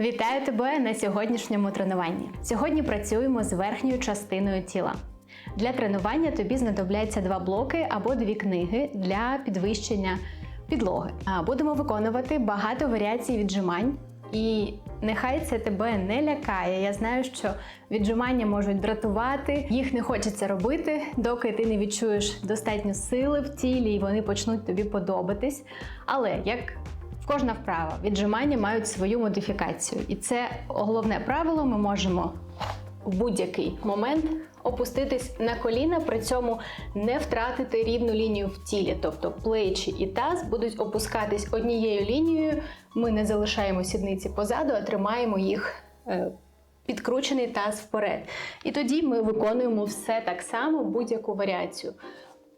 Вітаю тебе на сьогоднішньому тренуванні. Сьогодні працюємо з верхньою частиною тіла. Для тренування тобі знадобляться два блоки або дві книги для підвищення підлоги. Будемо виконувати багато варіацій віджимань. І нехай це тебе не лякає. Я знаю, що віджимання можуть дратувати, їх не хочеться робити, доки ти не відчуєш достатньо сили в тілі і вони почнуть тобі подобатись. Але як Кожна вправа віджимання мають свою модифікацію, і це головне правило. Ми можемо в будь-який момент опуститись на коліна, при цьому не втратити рівну лінію в тілі, тобто плечі і таз будуть опускатись однією лінією. Ми не залишаємо сідниці позаду, а тримаємо їх. е, Підкручений таз вперед. І тоді ми виконуємо все так само, будь-яку варіацію.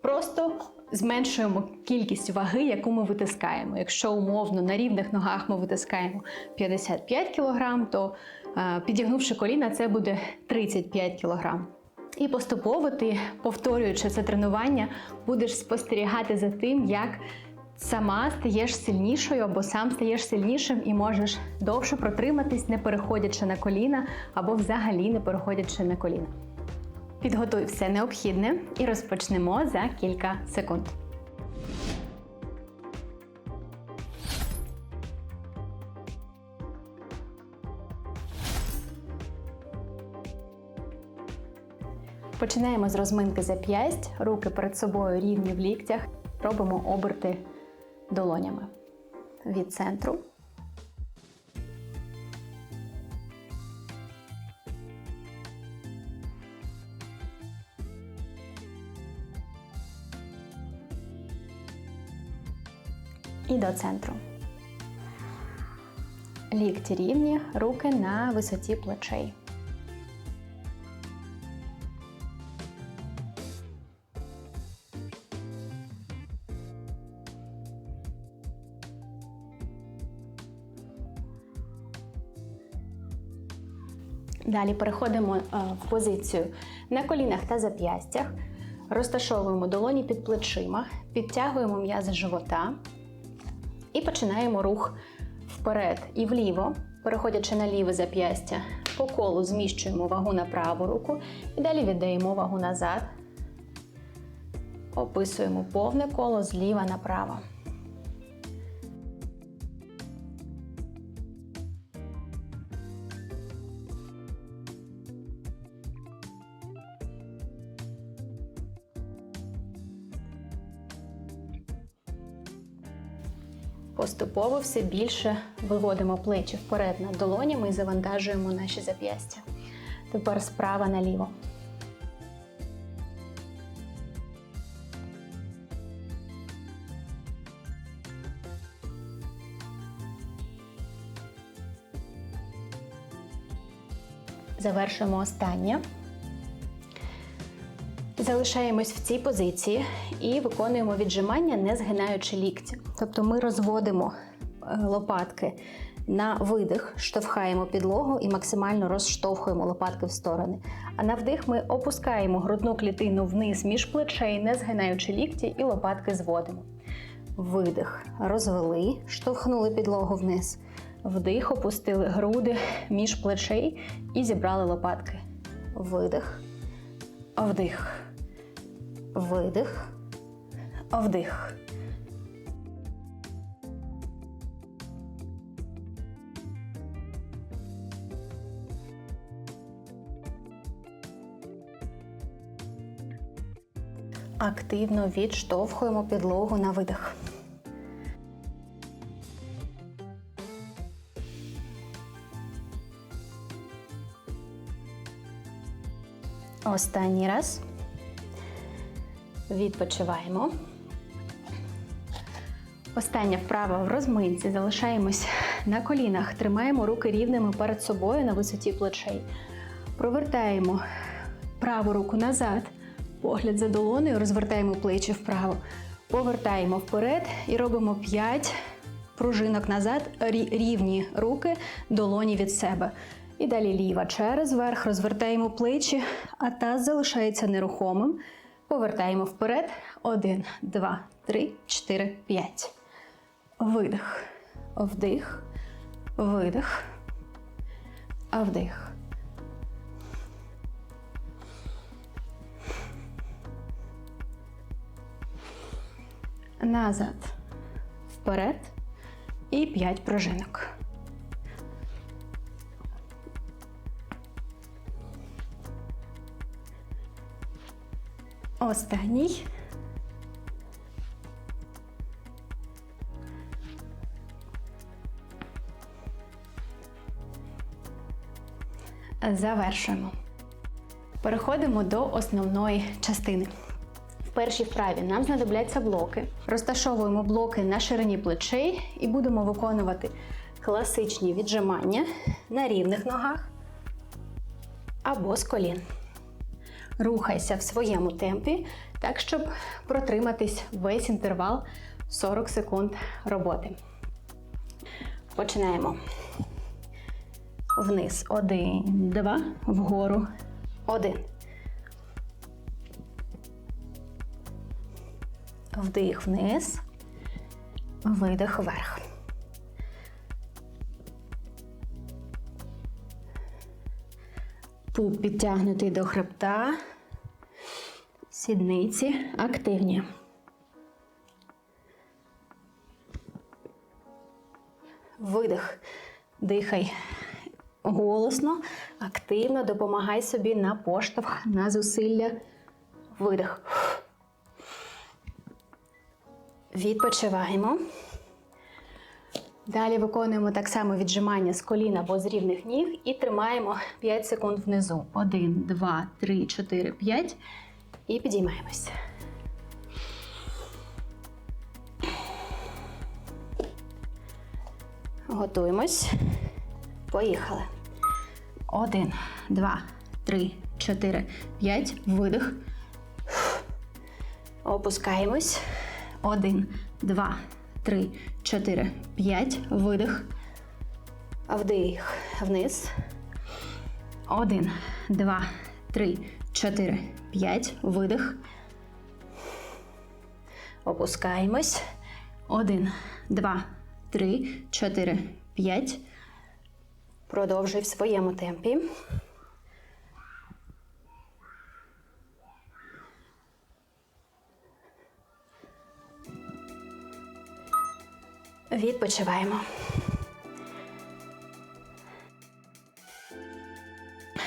Просто зменшуємо кількість ваги, яку ми витискаємо. Якщо умовно на рівних ногах ми витискаємо 55 кг, то е, підігнувши коліна, це буде 35 кг. І поступово ти, повторюючи це тренування, будеш спостерігати за тим, як сама стаєш сильнішою або сам стаєш сильнішим і можеш довше протриматись, не переходячи на коліна, або взагалі не переходячи на коліна. Підготуй все необхідне і розпочнемо за кілька секунд. Починаємо з розминки зап'ясть, руки перед собою рівні в ліктях. Робимо оберти долонями від центру. І до центру. Лікті рівні, руки на висоті плечей. Далі переходимо е, в позицію на колінах та зап'ястях. Розташовуємо долоні під плечима, підтягуємо м'язи живота і починаємо рух вперед і вліво, переходячи на ліве зап'ястя, по колу зміщуємо вагу на праву руку і далі віддаємо вагу назад. Описуємо повне коло зліва направо. Поступово все більше виводимо плечі вперед над долонями і завантажуємо наші зап'ястя. Тепер справа наліво. Завершуємо останнє. Залишаємось в цій позиції і виконуємо віджимання, не згинаючи лікті. Тобто ми розводимо е, лопатки на видих, штовхаємо підлогу і максимально розштовхуємо лопатки в сторони. А на вдих ми опускаємо грудну клітину вниз між плечей, не згинаючи лікті, і лопатки зводимо. Видих, розвели, штовхнули підлогу вниз. Вдих, опустили груди між плечей і зібрали лопатки. Видих, вдих. Видих, вдих. Активно відштовхуємо підлогу на видих. Останній раз. Відпочиваємо. Остання вправа в розминці. Залишаємось на колінах, тримаємо руки рівними перед собою на висоті плечей. Провертаємо праву руку назад, погляд за долонею, розвертаємо плечі вправо. Повертаємо вперед і робимо 5 пружинок назад, рівні руки, долоні від себе. І далі ліва через верх, розвертаємо плечі, а таз залишається нерухомим. Повертаємо вперед. Один, два, три, чотири, п'ять. Видих. Вдих. Видих. Вдих. Назад. Вперед. І 5 пружинок. Останній. Завершуємо. Переходимо до основної частини. В першій вправі нам знадобляться блоки. Розташовуємо блоки на ширині плечей і будемо виконувати класичні віджимання на рівних ногах або з колін. Рухайся в своєму темпі, так щоб протриматись весь інтервал 40 секунд роботи. Починаємо. Вниз. Один, два, вгору. Один. Вдих вниз, видих вверх. Пуп підтягнутий до хребта. Сідниці активні. Видих. Дихай голосно, активно допомагай собі на поштовх, на зусилля. Видих. Відпочиваємо. Далі виконуємо так само віджимання з колін або з рівних ніг і тримаємо 5 секунд внизу. 1, 2, 3, 4, 5. І підіймаємось. Готуємось. Поїхали. Один, два, три, чотири, п'ять. Видих. Опускаємось. Один, два, три, чотири, п'ять. Видих. Вдих. Вниз. Один, два, три, чотири, п'ять. Видих. Опускаємось. Один, два, три, чотири, п'ять. Продовжуй в своєму темпі. Відпочиваємо.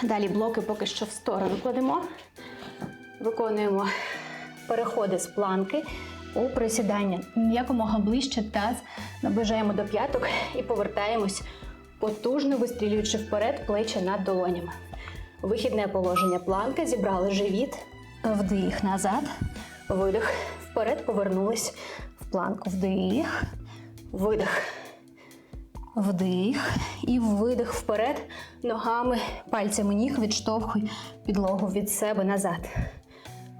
Далі блоки поки що в сторону кладемо. Виконуємо переходи з планки у присідання. Якомога ближче таз наближаємо до п'яток і повертаємось, потужно вистрілюючи вперед плечі над долонями. Вихідне положення планки, зібрали живіт, вдих назад, видих, вперед повернулись в планку. Вдих, видих. Вдих і видих вперед. Ногами, пальцями ніг відштовхуй підлогу від себе назад.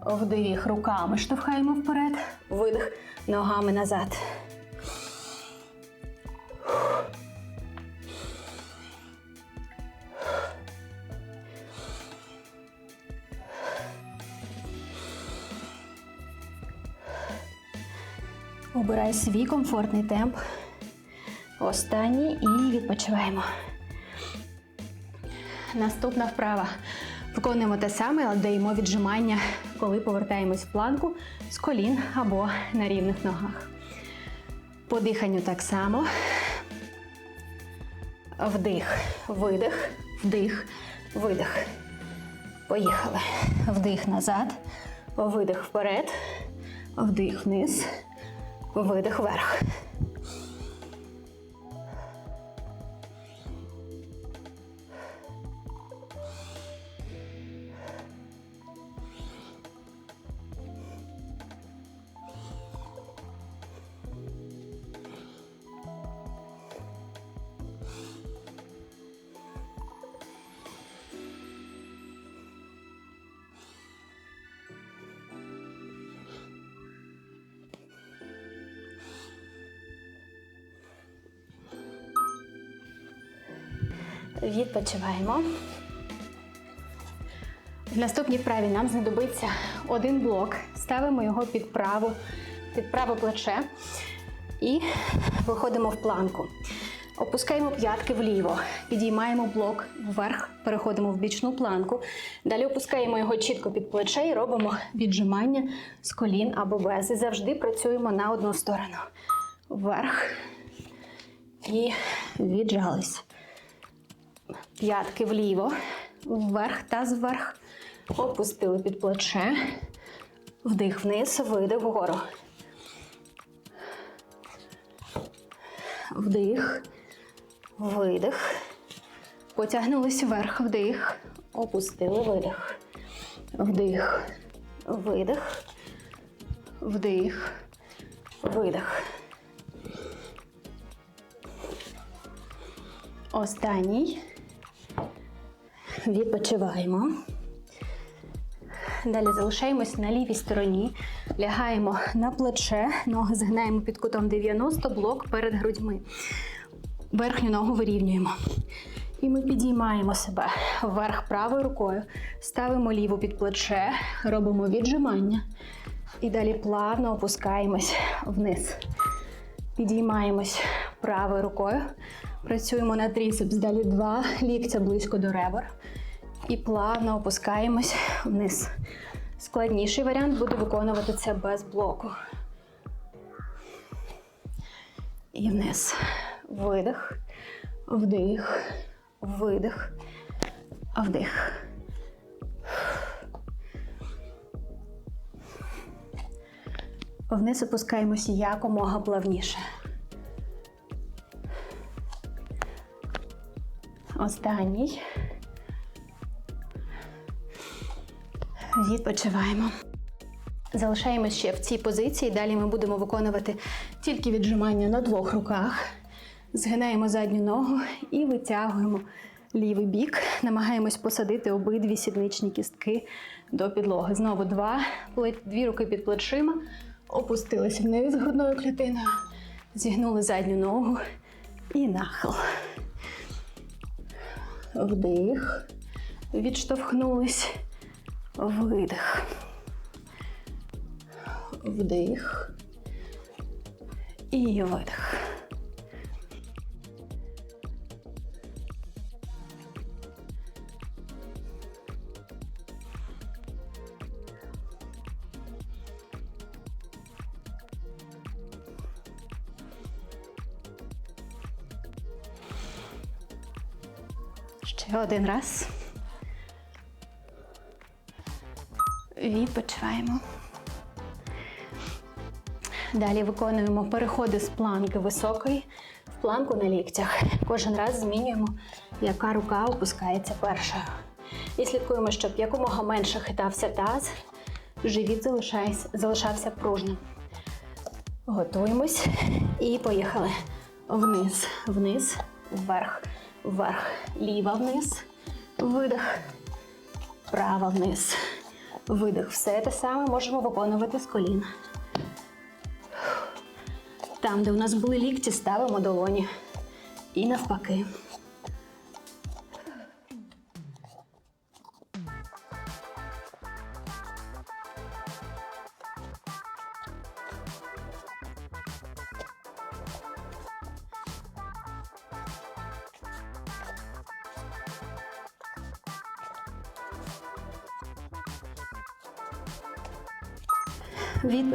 Вдих руками штовхаємо вперед. Видих ногами назад. Обирай свій комфортний темп. Останній і відпочиваємо. Наступна вправа. Виконуємо те саме, але даємо віджимання, коли повертаємось в планку з колін або на рівних ногах. По диханню так само. Вдих, видих, вдих, видих. Поїхали. Вдих назад, видих вперед, вдих вниз, видих вверх. Відпочиваємо. В наступній вправі нам знадобиться один блок. Ставимо його під праву, під праве плече і виходимо в планку. Опускаємо п'ятки вліво, підіймаємо блок вверх, переходимо в бічну планку. Далі опускаємо його чітко під плече і робимо віджимання з колін або без. І завжди працюємо на одну сторону. Вверх і віджались. П'ятки вліво, вверх та зверх. Опустили під плече. Вдих вниз, видих вгору. Вдих, видих. Потягнулись вверх, вдих. Опустили видих. Вдих, видих. Вдих, видих. Останній. Відпочиваємо. Далі залишаємось на лівій стороні, лягаємо на плече, ноги згинаємо під кутом 90, блок перед грудьми. Верхню ногу вирівнюємо. І ми підіймаємо себе вверх правою рукою, ставимо ліву під плече, робимо віджимання. І далі плавно опускаємось вниз. Підіймаємось правою рукою, працюємо на тріцепс, далі два ліктя близько до ребер. І плавно опускаємось вниз. Складніший варіант буде виконувати це без блоку. І вниз. Видих, вдих, видих, вдих. Вниз опускаємося якомога плавніше. Останній. Відпочиваємо. Залишаємось ще в цій позиції. Далі ми будемо виконувати тільки віджимання на двох руках. Згинаємо задню ногу і витягуємо лівий бік. Намагаємось посадити обидві сідничні кістки до підлоги. Знову два, дві руки під плечима, опустились вниз грудною клітиною, зігнули задню ногу і нахил. Вдих, відштовхнулись. Видих. Вдих. І видих. Ще один раз. Відпочиваємо. Далі виконуємо переходи з планки високої в планку на ліктях. Кожен раз змінюємо, яка рука опускається першою. І слідкуємо, щоб якомога менше хитався таз, живіт залишався пружним. Готуємось і поїхали. Вниз, вниз, вверх, вверх, ліва вниз, видих, права вниз. Видих. Все те саме можемо виконувати з колін. Там, де у нас були лікті, ставимо долоні. І навпаки.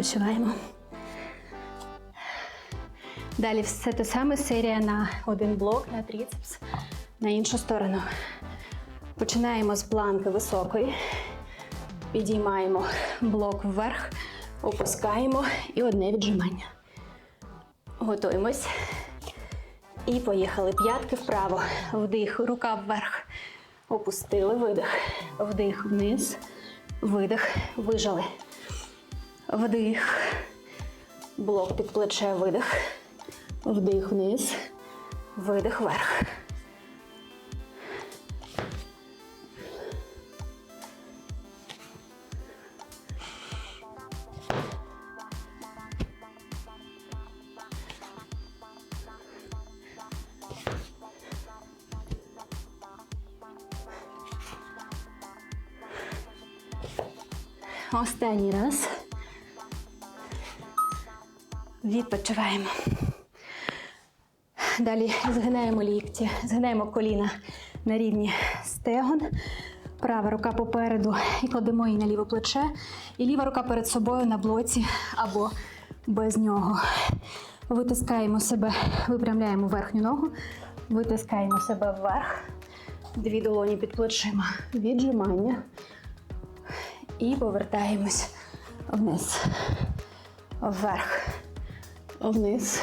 Відпочиваємо. Далі все те саме серія на один блок, на тріцепс, на іншу сторону. Починаємо з планки високої. Підіймаємо блок вверх, опускаємо і одне віджимання. Готуємось. І поїхали. П'ятки вправо. Вдих, рука вверх. Опустили, видих. Вдих вниз. Видих. Вижали. Вдих. Блок під плече, видих. Вдих вниз. Видих вверх. Відпочиваємо. Далі згинаємо лікті, згинаємо коліна на рівні стегон. Права рука попереду і кладемо її на ліве плече. І ліва рука перед собою на блоці або без нього. Витискаємо себе, випрямляємо верхню ногу, витискаємо себе вверх. Дві долоні під плечима. Віджимання. І повертаємось вниз. Вверх. Вниз.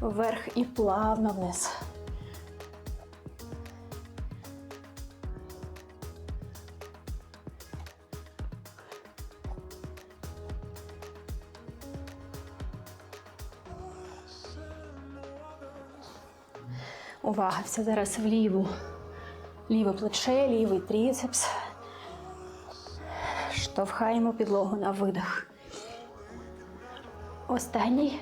Вверх і плавно вниз. Увага, все зараз вліву. Ліве плече, лівий тріцепс. Штовхаємо підлогу на видих. Останній.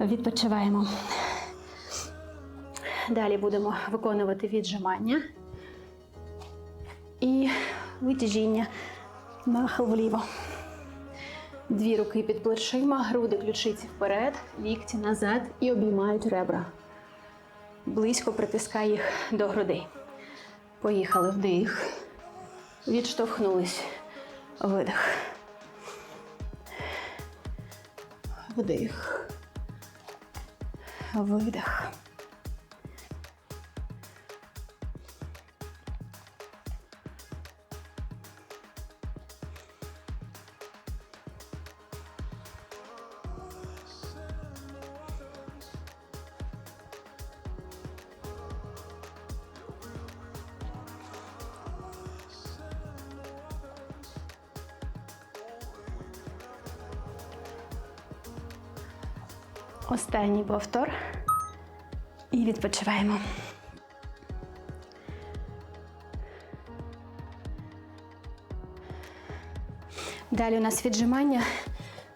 Відпочиваємо. Далі будемо виконувати віджимання і витяжіння нахил вліво. Дві руки під плечима, груди ключиці вперед, лікті назад і обіймають ребра. Близько притискай їх до грудей. Поїхали вдих. Відштовхнулись. Видих. Вдих. Видих. Останній повтор. І відпочиваємо. Далі у нас віджимання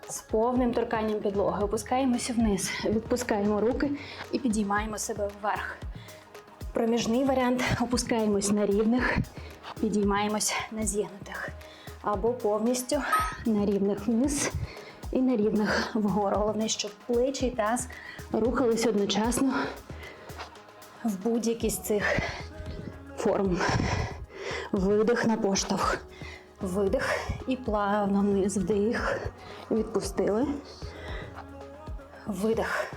з повним торканням підлоги. Опускаємося вниз, відпускаємо руки і підіймаємо себе вверх. Проміжний варіант опускаємось на рівних, підіймаємось на зігнутих. Або повністю на рівних вниз і на рівних вгору. Головне, щоб плечі і таз рухались одночасно в будь-якій з цих форм. Видих на поштовх. Видих і плавно вниз. Вдих. Відпустили. Видих.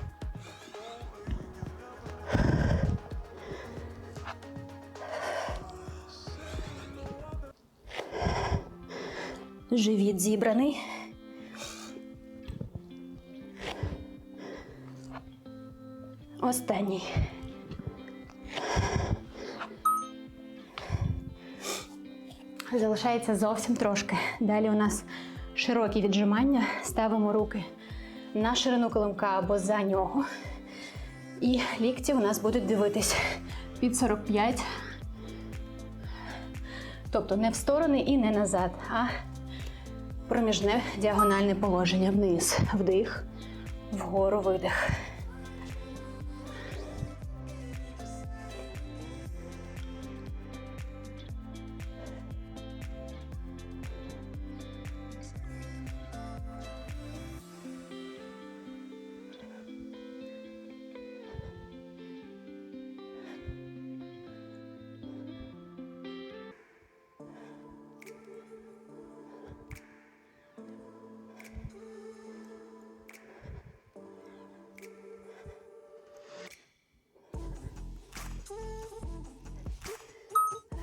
Живіт зібраний. Останній. Залишається зовсім трошки. Далі у нас широкі віджимання. Ставимо руки на ширину килимка або за нього. І лікті у нас будуть дивитись під 45. Тобто не в сторони і не назад, а проміжне діагональне положення вниз. Вдих, вгору видих.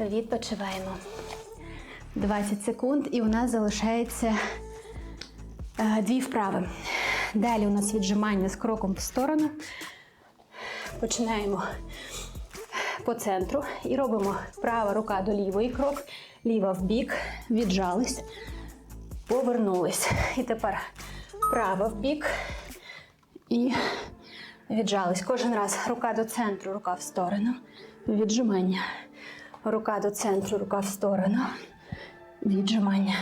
Відпочиваємо. 20 секунд, і у нас залишається е, дві вправи. Далі у нас віджимання з кроком в сторону. Починаємо по центру і робимо права рука до лівої крок, ліва в бік, віджались, повернулись. І тепер права в бік і віджались. Кожен раз рука до центру, рука в сторону. Віджимання. Рука до центру, рука в сторону. Віджимання.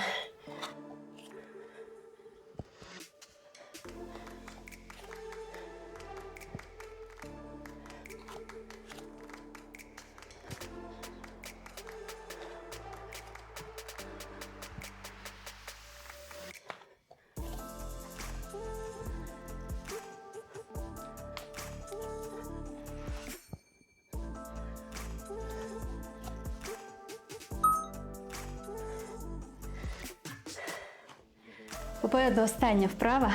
Остання вправа.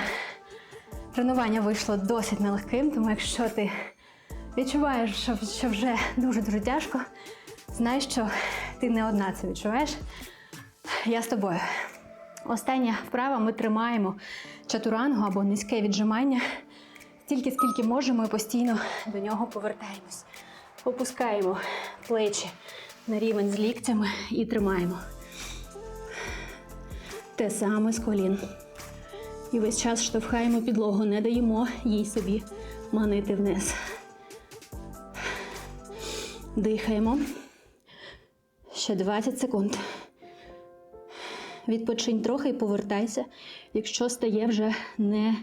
Тренування вийшло досить нелегким, тому якщо ти відчуваєш, що, вже дуже-дуже тяжко, знай, що ти не одна це відчуваєш. Я з тобою. Остання вправа ми тримаємо чатурангу або низьке віджимання стільки, скільки можемо, і постійно до нього повертаємось. Опускаємо плечі на рівень з ліктями і тримаємо. Те саме з колін. І весь час штовхаємо підлогу, не даємо їй собі манити вниз. Дихаємо. Ще 20 секунд. Відпочинь трохи і повертайся, якщо стає вже не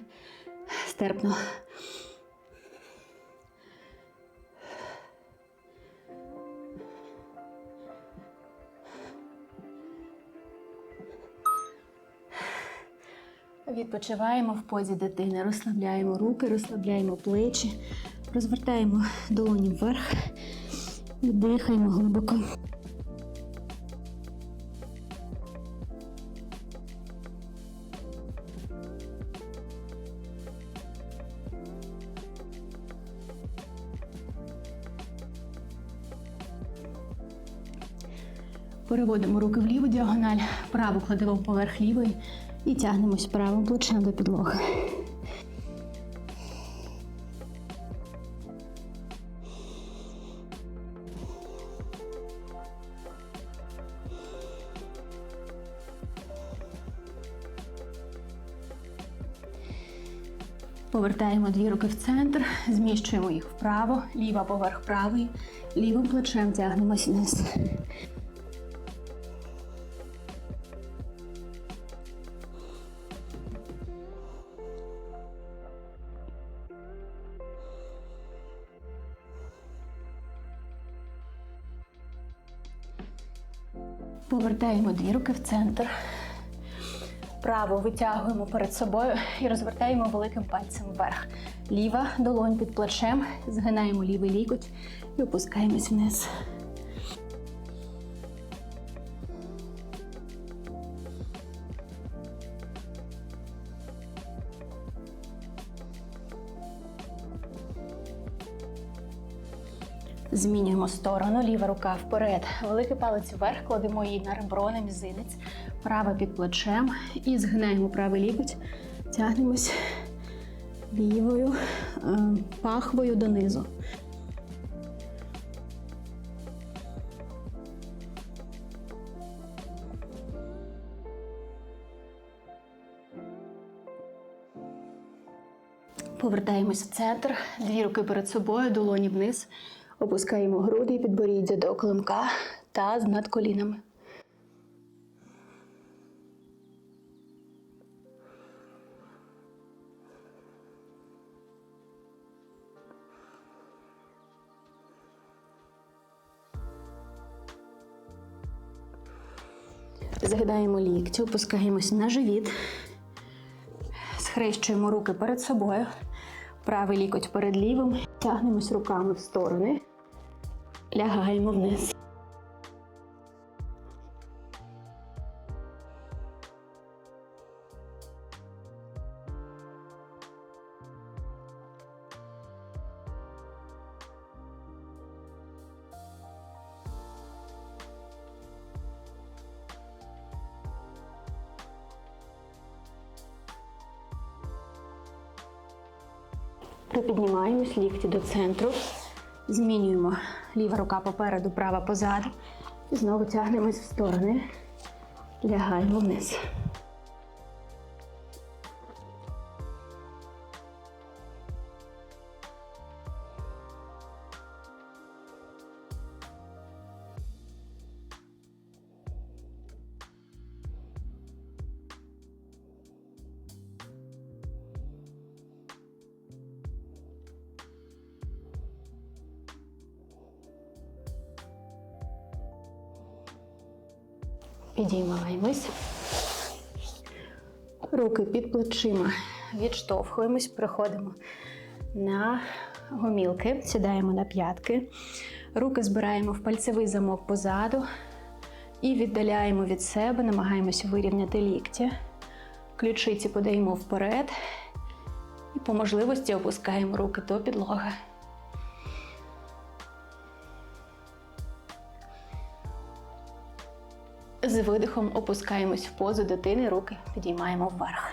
Відпочиваємо в позі дитини, розслабляємо руки, розслабляємо плечі, розвертаємо долоні вверх і дихаємо глибоко. Переводимо руки в ліву діагональ, праву кладемо поверх лівої і тягнемось правим плечем до підлоги. Повертаємо дві руки в центр, зміщуємо їх вправо, ліва поверх правої, лівим плечем тягнемось вниз. Повертаємо дві руки в центр. Право витягуємо перед собою і розвертаємо великим пальцем вверх. Ліва долонь під плечем, згинаємо лівий лікоть і опускаємось вниз. Змінюємо сторону, ліва рука вперед, великий палець вверх, кладемо її на ребро, на мізинець, права під плечем. І згинаємо правий лікоть, тягнемось лівою е, пахвою донизу. Повертаємось в центр, дві руки перед собою, долоні вниз. Опускаємо груди і підборіддя до климка та над колінами. Загидаємо лікті, опускаємось на живіт, схрещуємо руки перед собою, правий лікоть перед лівим, тягнемось руками в сторони, лягаємо вниз. Лікті до центру. Змінюємо ліва рука попереду, права позаду. І знову тягнемось в сторони. Лягаємо вниз. Підіймаємось. Руки під плечима відштовхуємось, приходимо на гомілки, сідаємо на п'ятки. Руки збираємо в пальцевий замок позаду і віддаляємо від себе, намагаємося вирівняти лікті. Ключиці подаємо вперед і по можливості опускаємо руки до підлоги. З видихом опускаємось в позу дитини, руки підіймаємо вверх.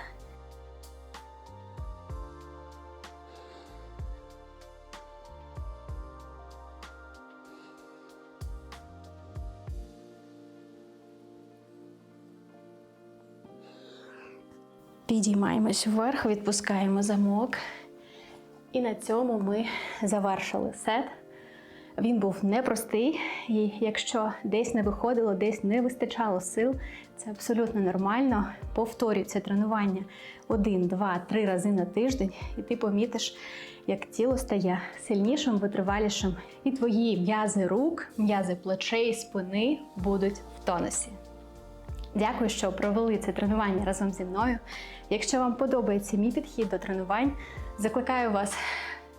Підіймаємось вверх, відпускаємо замок. І на цьому ми завершили сет. Він був непростий, і якщо десь не виходило, десь не вистачало сил, це абсолютно нормально. Повторюй це тренування один, два, три рази на тиждень, і ти помітиш, як тіло стає сильнішим, витривалішим, і твої м'язи рук, м'язи плечей, спини будуть в тонусі. Дякую, що провели це тренування разом зі мною. Якщо вам подобається мій підхід до тренувань, закликаю вас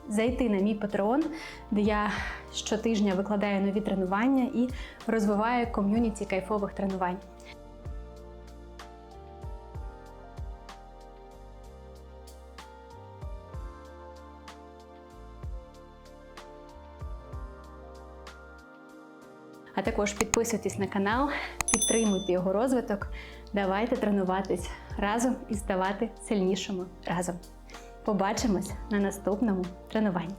зайти на мій Patreon, де я щотижня викладаю нові тренування і розвиваю ком'юніті кайфових тренувань. А також підписуйтесь на канал, підтримуйте його розвиток. Давайте тренуватись разом і ставати сильнішими разом. Побачимось на наступному тренуванні.